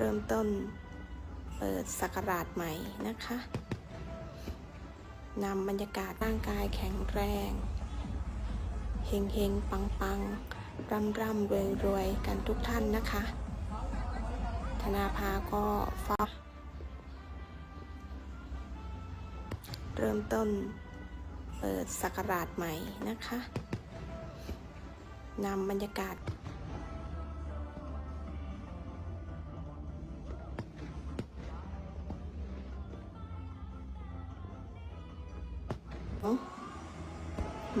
เริ่มต้นเปิดศักราชใหม่นะคะนำบรรยากาศร่างกายแข็งแรง เฮงเฮงปังปังร่ำร่ำรวยรวยกันทุกท่านนะคะ ธนาภาก็ฟ้าเริ่มต้นเปิดศักราชใหม่นะคะนำบรรยากาศ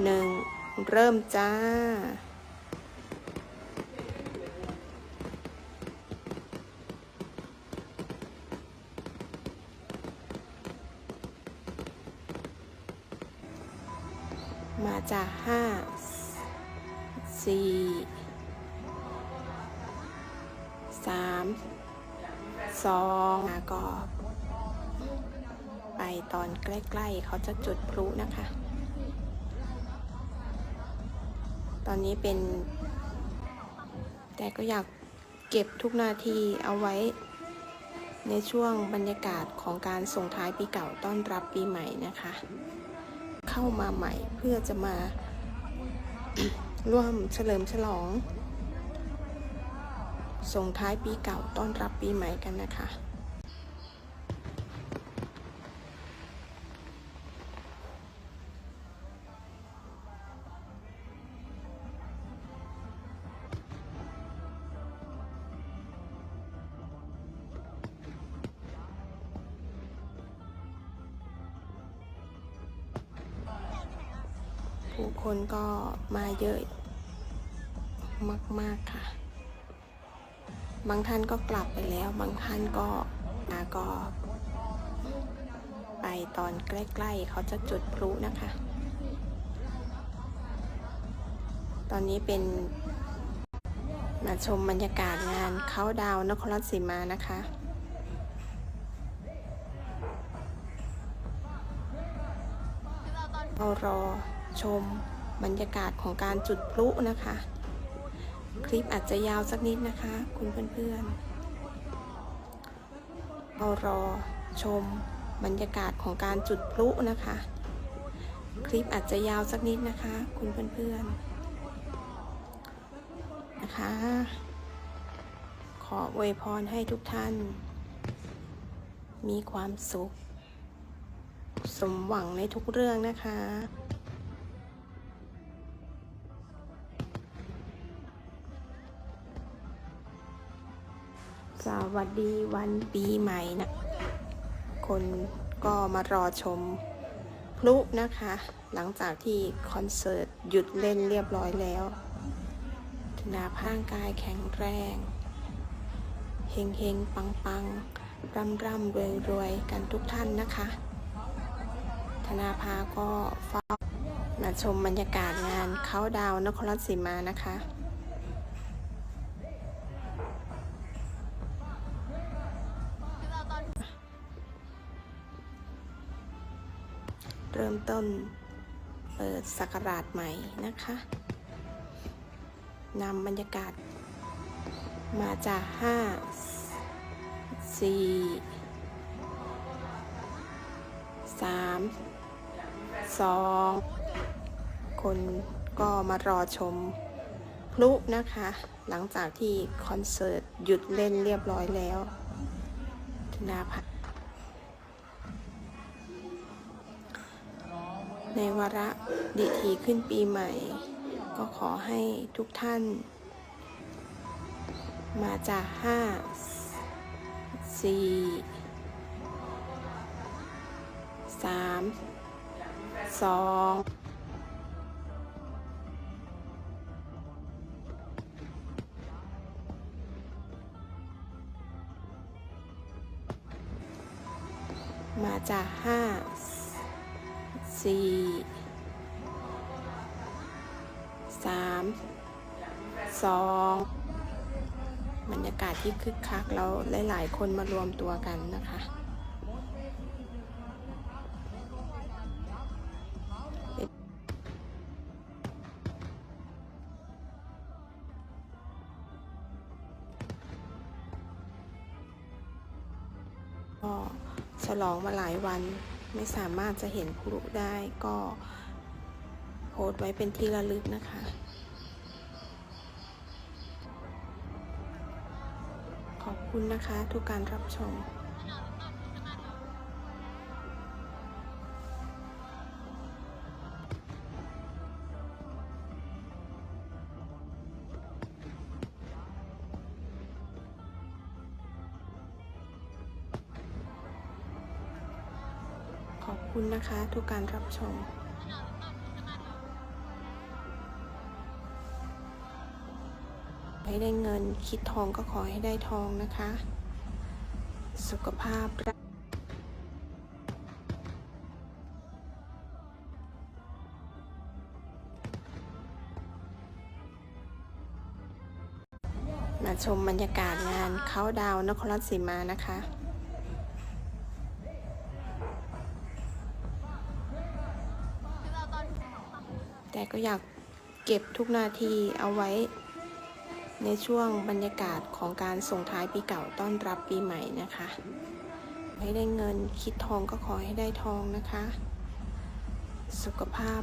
หนึ่งเริ่มจ้า มาจากห้าสี่สามสองก็ไป ตอนใกล้ๆ เขาจะจุดพลุนะคะ ตอนนี้เป็น แต่ก็อยากเก็บทุกนาทีเอาไว้ ในช่วงบรรยากาศของการส่งท้ายปีเก่าต้อนรับปีใหม่นะคะ เข้ามาใหม่เพื่อจะมาร่วมเฉลิมฉลอง ส่งท้ายปีเก่าต้อนรับปีใหม่กันนะคะ ผู้คนก็มาเยอะมาก ๆ ค่ะ บางท่านก็กลับไปแล้ว บางท่านก็มาก็ ไปตอนใกล้ ๆ เขาจะจุดพลุนะคะ ตอนนี้เป็นมาชมบรรยากาศงานเขาดาวนครราชสีมานะคะเรารอ ชมบรรยากาศของการจุดพลุนะคะ คลิปอาจจะยาวสักนิดนะคะ คุณเพื่อนๆเรารอชมบรรยากาศของการจุดพลุนะคะ คลิปอาจจะยาวสักนิดนะคะ คุณเพื่อนๆนะคะ ขออวยพรให้ทุกท่าน มีความสุข สมหวังในทุกเรื่องนะคะ วัสดีวันปีใหม่นะ คนก็มารอชมพลุนะคะ หลังจากที่คอนเสิร์ตหยุดเล่นเรียบร้อยแล้วธนาพร่างกายแข็งแรงเฮงเฮงปังปังร่ำร่ำรวยรวยกันทุกท่านนะคะ ธนาภาก็เฝ้ามาชมบรรยากาศงานเขาดาวนครราชสีมานะคะ เริ่มต้นเปิดศักราชใหม่นะคะนำบรรยากาศ มาจากห้าสี่สามสองคนก็มารอชมพลุนะคะ หลังจากที่คอนเสิร์ตหยุดเล่นเรียบร้อยแล้วธนาพัฒ ในวาระดิถีขึ้นปีใหม่ ก็ขอให้ทุกท่าน มาจากห้าสี่สามสองมาจากห้า สี่สามสองบรรยากาศที่คึกคักแล้วหลาย ๆ คนมารวมตัวกันนะคะ ก็ฉลองมาหลายวัน ไม่สามารถจะเห็นพลุได้ก็โพสไว้เป็นที่ระลึกนะคะขอบคุณนะคะทุกการรับชม คุณนะคะทุกการรับชมให้ได้เงินคิดทองก็ขอให้ได้ทองนะคะ สุขภาพมาชมบรรยากาศงานเขาดาวนครราชสีมานะคะ ก็อยากเก็บทุกนาทีเอาไว้ ในช่วงบรรยากาศของการส่งท้ายปีเก่าต้อนรับปีใหม่นะคะ ให้ได้เงินคิดทองก็ขอให้ได้ทองนะคะ สุขภาพ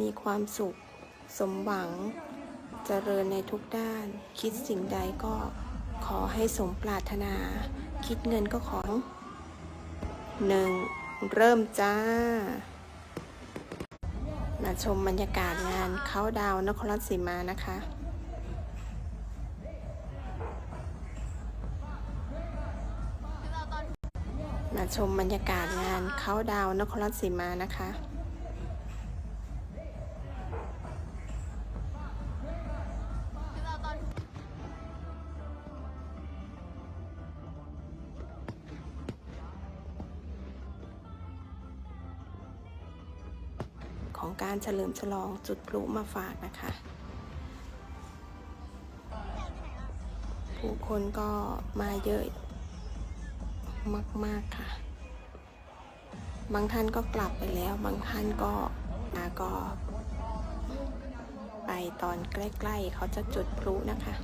มีความสุข สมหวัง จริญในทุกด้าน คิดสิ่งใดก็ขอให้สมปรารถนา คิดเงินก็ขอหนึ่งเริ่มจ้า มาชมบรรยากาศงานเขาดาวนครราชสีมานะคะมาชมบรรยากาศงานเขาดาวนครราชสีมานะคะ เฉลิมฉลองจุดพลุมาฝากนะคะ ผู้คนก็มาเยอะมาก ๆ ค่ะ บางท่านก็กลับไปแล้ว บางท่านก็มาก็ไปตอนใกล้ ๆ เขาจะจุดพลุนะคะ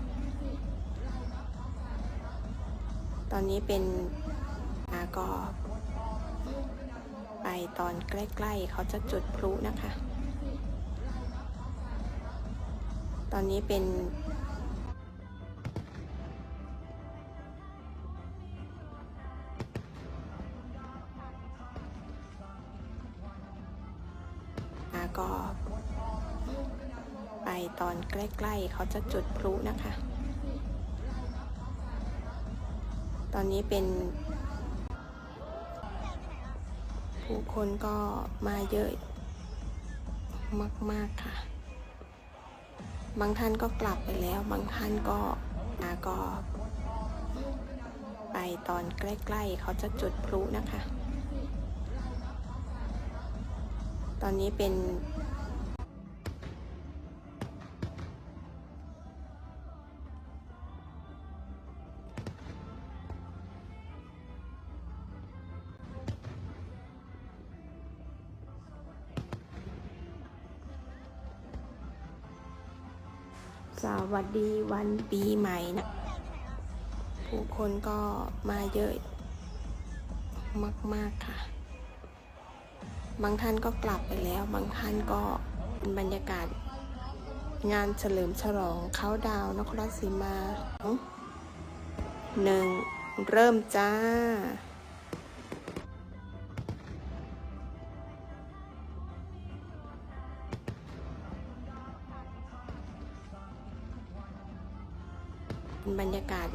ตอนนี้เป็นอาก็ไปตอนใกล้ ๆ เขาจะจุดพลุนะคะ ตอนนี้เป็นอาก็ไปตอนใกล้ๆเขาจะจุดพลุนะคะ ตอนนี้เป็น ผู้คนก็มาเยอะมากๆค่ะ บางท่านก็กลับไปแล้ว บางท่านก็มาก็ ไปตอนใกล้ ๆ เขาจะจุดพลุนะคะ ตอนนี้เป็น วัสดีวันปีใหม่นะ ผู้คนก็มาเยอะมากๆค่ะ บางท่านก็กลับไปแล้ว บางท่านก็เป็นบรรยากาศ งานเฉลิมฉลองเขาดาวนครราชสีมาหนึ่งเริ่มจ้า บรรยากาศ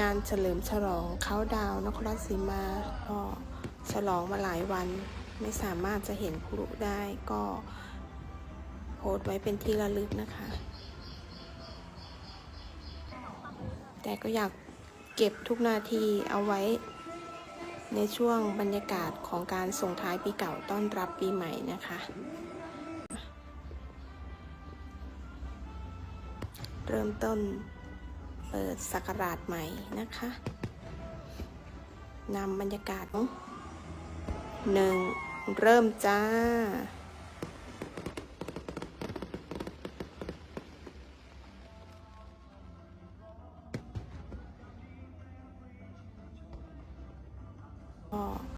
งานเฉลิมฉลองเขาดาวนครราชสีมาก็ฉลองมาหลายวันไม่สามารถจะเห็นพลุได้ก็โพสต์ไว้เป็นที่ระลึกนะคะ แต่ก็อยากเก็บทุกนาทีเอาไว้ในช่วงบรรยากาศของการส่งท้ายปีเก่าต้อนรับปีใหม่นะคะ เริ่มต้น เปิดสักราชใหม่นะคะนำบรรยากาศหนึ่งเริ่มจ้า